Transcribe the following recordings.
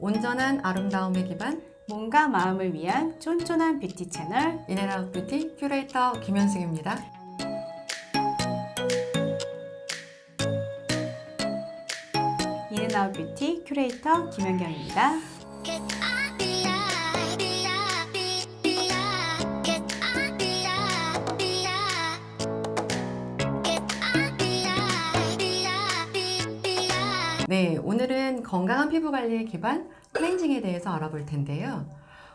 온전한 아름다움의 기반 몸과 마음을 위한 쫀쫀한 뷰티 채널 인앤아웃 뷰티 큐레이터 김현숙입니다. 인앤아웃 뷰티 큐레이터 김연경입니다. 네, 오늘은 건강한 피부 관리의 기반 클렌징에 대해서 알아볼 텐데요.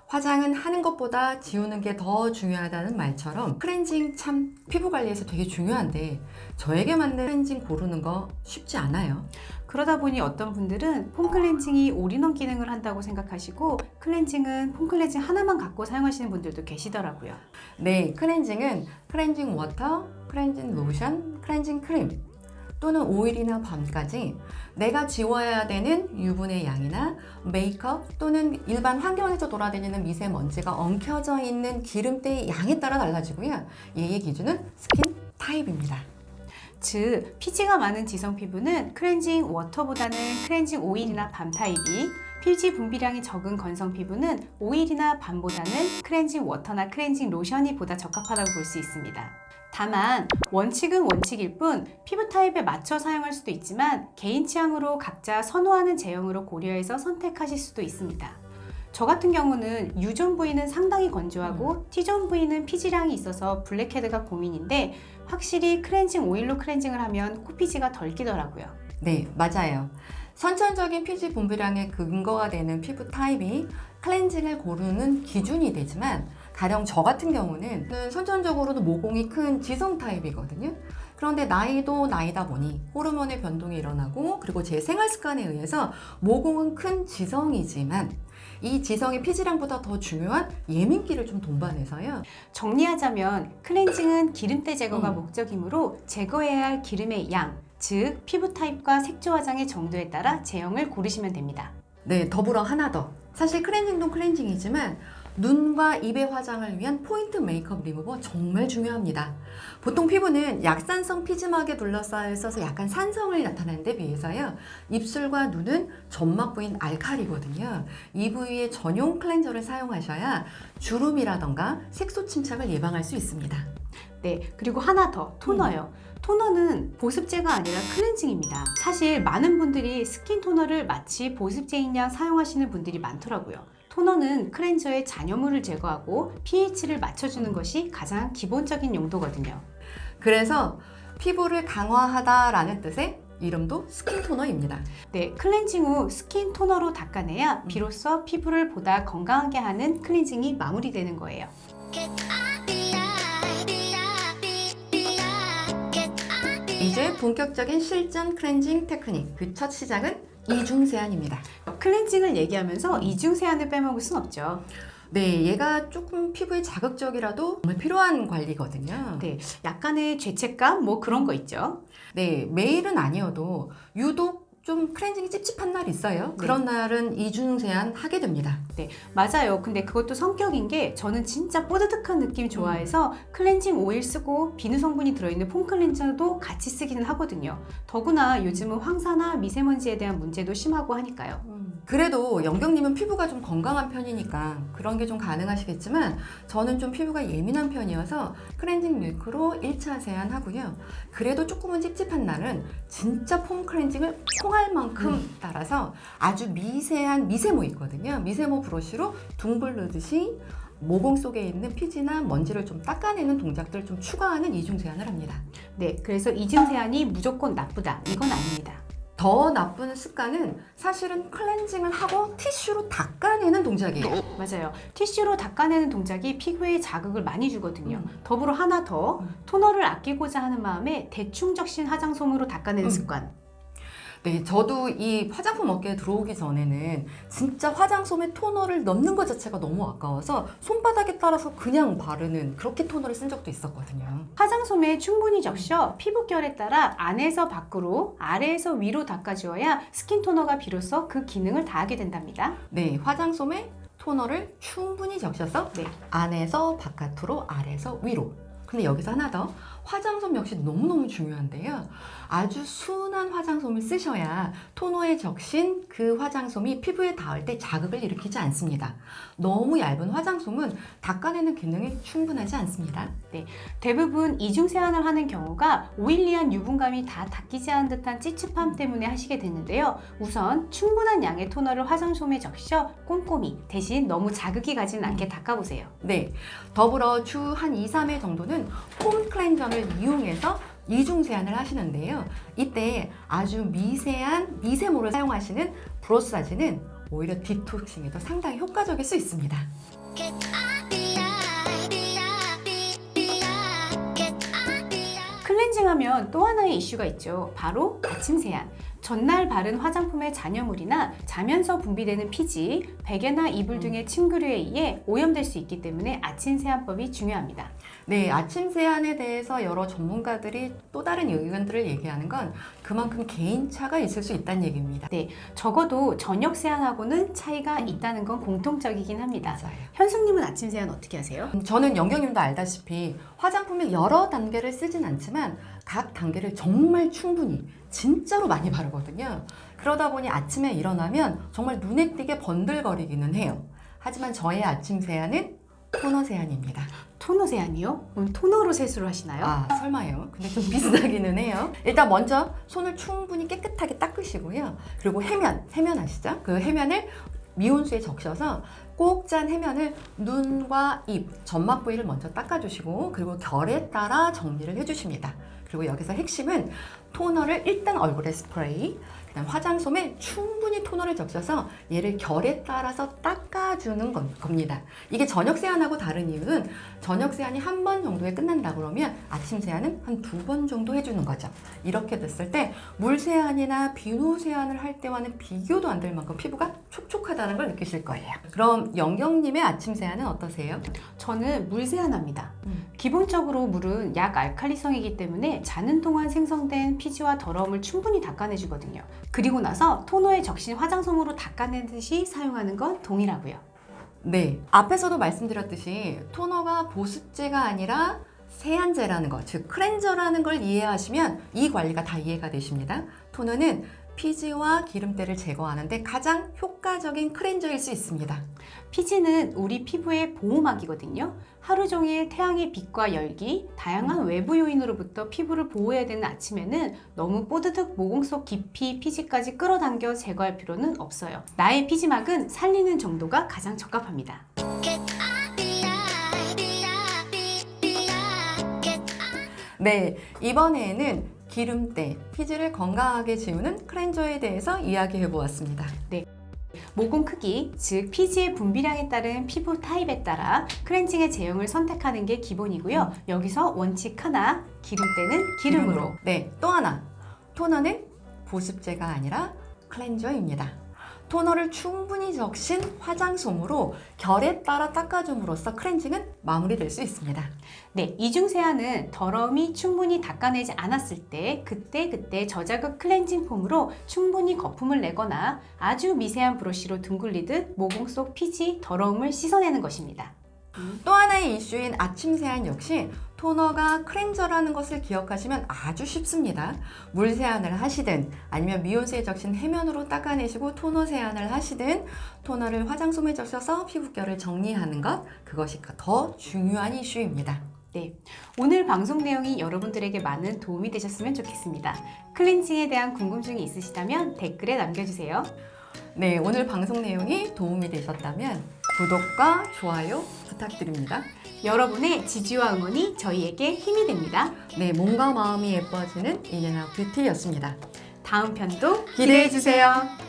화장은 하는 것보다 지우는 게 더 중요하다는 말처럼 클렌징 참 피부 관리에서 되게 중요한데 저에게 맞는 클렌징 고르는 거 쉽지 않아요. 그러다 보니 어떤 분들은 폼 클렌징이 올인원 기능을 한다고 생각하시고 클렌징은 폼 클렌징 하나만 갖고 사용하시는 분들도 계시더라고요. 네, 클렌징은 클렌징 워터, 클렌징 로션, 클렌징 크림 또는 오일이나 밤까지 내가 지워야 되는 유분의 양이나 메이크업 또는 일반 환경에서 돌아다니는 미세먼지가 엉켜져 있는 기름때의 양에 따라 달라지고요. 얘의 기준은 스킨 타입입니다. 즉 피지가 많은 지성 피부는 클렌징 워터보다는 클렌징 오일이나 밤 타입이 피지 분비량이 적은 건성 피부는 오일이나 밤보다는 클렌징 워터나 클렌징 로션이 보다 적합하다고 볼 수 있습니다. 다만 원칙은 원칙일 뿐 피부 타입에 맞춰 사용할 수도 있지만 개인 취향으로 각자 선호하는 제형으로 고려해서 선택하실 수도 있습니다. 저 같은 경우는 U존 부위는 상당히 건조하고 T존 부위는 피지량이 있어서 블랙헤드가 고민인데 확실히 클렌징 오일로 클렌징을 하면 코피지가 덜 끼더라고요. 네, 맞아요. 선천적인 피지 분비량의 근거가 되는 피부 타입이 클렌징을 고르는 기준이 되지만 가령 저 같은 경우는 선천적으로도 모공이 큰 지성 타입이거든요. 그런데 나이도 나이다 보니 호르몬의 변동이 일어나고 그리고 제 생활 습관에 의해서 모공은 큰 지성이지만 이 지성이 피지량보다 더 중요한 예민기를 좀 동반해서요. 정리하자면 클렌징은 기름때 제거가 음. 목적이므로 제거해야 할 기름의 양, 즉 피부 타입과 색조 화장의 정도에 따라 제형을 고르시면 됩니다. 네, 더불어 하나 더. 사실 클렌징도 클렌징이지만 눈과 입의 화장을 위한 포인트 메이크업 리무버 정말 중요합니다. 보통 피부는 약산성 피지막에 둘러싸여 있어서 약간 산성을 나타내는 데 비해서요. 입술과 눈은 점막 부인 알칼리거든요. 이 부위에 전용 클렌저를 사용하셔야 주름이라던가 색소 침착을 예방할 수 있습니다. 네, 그리고 하나 더 토너요. 토너는 보습제가 아니라 클렌징입니다. 사실 많은 분들이 스킨 토너를 마치 보습제인 양 사용하시는 분들이 많더라고요. 토너는 클렌저의 잔여물을 제거하고 pH를 맞춰주는 것이 가장 기본적인 용도거든요. 그래서 피부를 강화하다라는 뜻의 이름도 스킨 토너입니다. 네, 클렌징 후 스킨 토너로 닦아내야 비로소 피부를 보다 건강하게 하는 클렌징이 마무리되는 거예요. 이제 본격적인 실전 클렌징 테크닉 그 첫 시작은 이중 세안입니다. 클렌징을 얘기하면서 이중 세안을 빼먹을 순 없죠. 네, 얘가 조금 피부에 자극적이라도 정말 필요한 관리거든요. 네, 약간의 죄책감 뭐 그런 거 있죠. 네, 매일은 아니어도 유독 좀 클렌징이 찝찝한 날 있어요. 네. 그런 날은 이중 세안 하게 됩니다. 맞아요. 근데 그것도 성격인 게 저는 진짜 뽀드득한 느낌 좋아해서 클렌징 오일 쓰고 비누 성분이 들어있는 폼 클렌저도 같이 쓰기는 하거든요. 더구나 요즘은 황사나 미세먼지에 대한 문제도 심하고 하니까요. 그래도 영경님은 피부가 좀 건강한 편이니까 그런 게 좀 가능하시겠지만 저는 좀 피부가 예민한 편이어서 클렌징 밀크로 1차 세안하고요. 그래도 조금은 찝찝한 날은 진짜 폼 클렌징을 콩알 만큼 따라서 아주 미세한 미세모 있거든요. 미세모 브러쉬로 둥글르듯이 모공 속에 있는 피지나 먼지를 좀 닦아내는 동작들을 좀 추가하는 이중 세안을 합니다. 네, 그래서 이중 세안이 무조건 나쁘다. 이건 아닙니다. 더 나쁜 습관은 사실은 클렌징을 하고 티슈로 닦아내는 동작이에요. 맞아요. 티슈로 닦아내는 동작이 피부에 자극을 많이 주거든요. 음. 더불어 하나 더 음. 토너를 아끼고자 하는 마음에 대충 적신 화장솜으로 닦아내는 음. 습관. 네, 저도 이 화장품 업계에 들어오기 전에는 진짜 화장솜에 토너를 넣는 것 자체가 너무 아까워서 손바닥에 따라서 그냥 바르는 그렇게 토너를 쓴 적도 있었거든요. 화장솜에 충분히 적셔 피부결에 따라 안에서 밖으로 아래에서 위로 닦아주어야 스킨 토너가 비로소 그 기능을 다하게 된답니다. 네, 화장솜에 토너를 충분히 적셔서 네. 안에서 바깥으로, 아래에서 위로. 근데 여기서 하나 더 화장솜 역시 너무너무 중요한데요. 아주 순한 화장솜을 쓰셔야 토너에 적신 그 화장솜이 피부에 닿을 때 자극을 일으키지 않습니다. 너무 얇은 화장솜은 닦아내는 기능이 충분하지 않습니다. 대부분 이중 세안을 하는 경우가 오일리한 유분감이 다 닦이지 않은 듯한 찝찝함 때문에 하시게 되는데요. 우선 충분한 양의 토너를 화장솜에 적셔 꼼꼼히 대신 너무 자극이 가진 않게 닦아보세요. 네. 더불어 주 한 2, 3회 정도는 폼 클렌저를 이용해서 이중 세안을 하시는데요. 이때 아주 미세한 미세모를 사용하시는 브로스아지는 오히려 디톡싱에도 상당히 효과적일 수 있습니다. 클렌징하면 또 하나의 이슈가 있죠. 바로 아침 세안. 전날 바른 화장품의 잔여물이나 자면서 분비되는 피지, 베개나 이불 등의 침구류에 의해 오염될 수 있기 때문에 아침 세안법이 중요합니다. 네, 아침 세안에 대해서 여러 전문가들이 또 다른 의견들을 얘기하는 건 그만큼 개인차가 있을 수 있다는 얘기입니다. 적어도 저녁 세안하고는 차이가 있다는 건 공통적이긴 합니다. 맞아요. 현숙님은 아침 세안 어떻게 하세요? 음, 저는 영경님도 알다시피 화장품을 여러 단계를 쓰진 않지만 각 단계를 정말 충분히 진짜로 많이 바르거든요. 그러다 보니 아침에 일어나면 정말 눈에 띄게 번들거리기는 해요. 하지만 저의 아침 세안은 토너 세안입니다. 토너 세안이요? 그럼 토너로 세수를 하시나요? 아, 설마요. 근데 좀 비슷하기는 해요. 일단 먼저 손을 충분히 깨끗하게 닦으시고요. 그리고 해면, 해면 아시죠? 그 해면을 미온수에 적셔서 꼭 짠 해면을 눈과 입, 점막 부위를 먼저 닦아주시고 그리고 결에 따라 정리를 해주십니다. 그리고 여기서 핵심은 토너를 일단 얼굴에 스프레이, 그다음 화장솜에 충분히 토너를 적셔서 얘를 결에 따라서 닦아주는 건- 겁니다. 이게 저녁 세안하고 다른 이유는 저녁 세안이 한 번 정도에 끝난다 그러면 아침 세안은 한 두 번 정도 해주는 거죠. 이렇게 됐을 때 물 세안이나 비누 세안을 할 때와는 비교도 안 될 만큼 피부가 촉촉하다는 걸 느끼실 거예요. 그럼 영경님의 아침 세안은 어떠세요? 저는 물 세안합니다. 음. 기본적으로 물은 약 알칼리성이기 때문에 자는 동안 생성된 피지와 더러움을 충분히 닦아내주거든요. 그리고 나서 토너에 적신 화장솜으로 닦아내듯이 사용하는 건 동일하고요. 네. 앞에서도 말씀드렸듯이 토너가 보습제가 아니라 세안제라는 것, 즉 클렌저라는 걸 이해하시면 이 관리가 다 이해가 되십니다. 토너는 피지와 기름때를 제거하는데 가장 효과적인 클렌저일 수 있습니다. 피지는 우리 피부의 보호막이거든요. 하루 종일 태양의 빛과 열기, 다양한 외부 요인으로부터 피부를 보호해야 되는 아침에는 너무 뽀드득 모공 속 깊이 피지까지 끌어당겨 제거할 필요는 없어요. 나의 피지막은 살리는 정도가 가장 적합합니다. 네, 이번에는 기름때, 피지를 건강하게 지우는 클렌저에 대해서 이야기해 보았습니다. 모공 크기, 즉 피지의 분비량에 따른 피부 타입에 따라 클렌징의 제형을 선택하는 게 기본이고요. 여기서 원칙 하나, 기름때는 기름으로. 네, 또 하나. 토너는 보습제가 아니라 클렌저입니다. 토너를 충분히 적신 화장솜으로 결에 따라 닦아줌으로써 클렌징은 마무리될 수 있습니다. 네, 이중 세안은 더러움이 충분히 닦아내지 않았을 때 그때 그때 저자극 클렌징 폼으로 충분히 거품을 내거나 아주 미세한 브러쉬로 둥글리듯 모공 속 피지 더러움을 씻어내는 것입니다. 또 하나의 이슈인 아침 세안 역시 토너가 클렌저라는 것을 기억하시면 아주 쉽습니다. 물 세안을 하시든 아니면 미온수에 적신 해면으로 닦아내시고 토너 세안을 하시든 토너를 화장솜에 적셔서 피부결을 정리하는 것 그것이 더 중요한 이슈입니다. 네, 오늘 방송 내용이 여러분들에게 많은 도움이 되셨으면 좋겠습니다. 클렌징에 대한 궁금증이 있으시다면 댓글에 남겨주세요. 네, 오늘 방송 내용이 도움이 되셨다면 구독과 좋아요 부탁드립니다. 여러분의 지지와 응원이 저희에게 힘이 됩니다. 네, 몸과 마음이 예뻐지는 인앤아웃 뷰티였습니다. 다음 편도 기대해 주세요.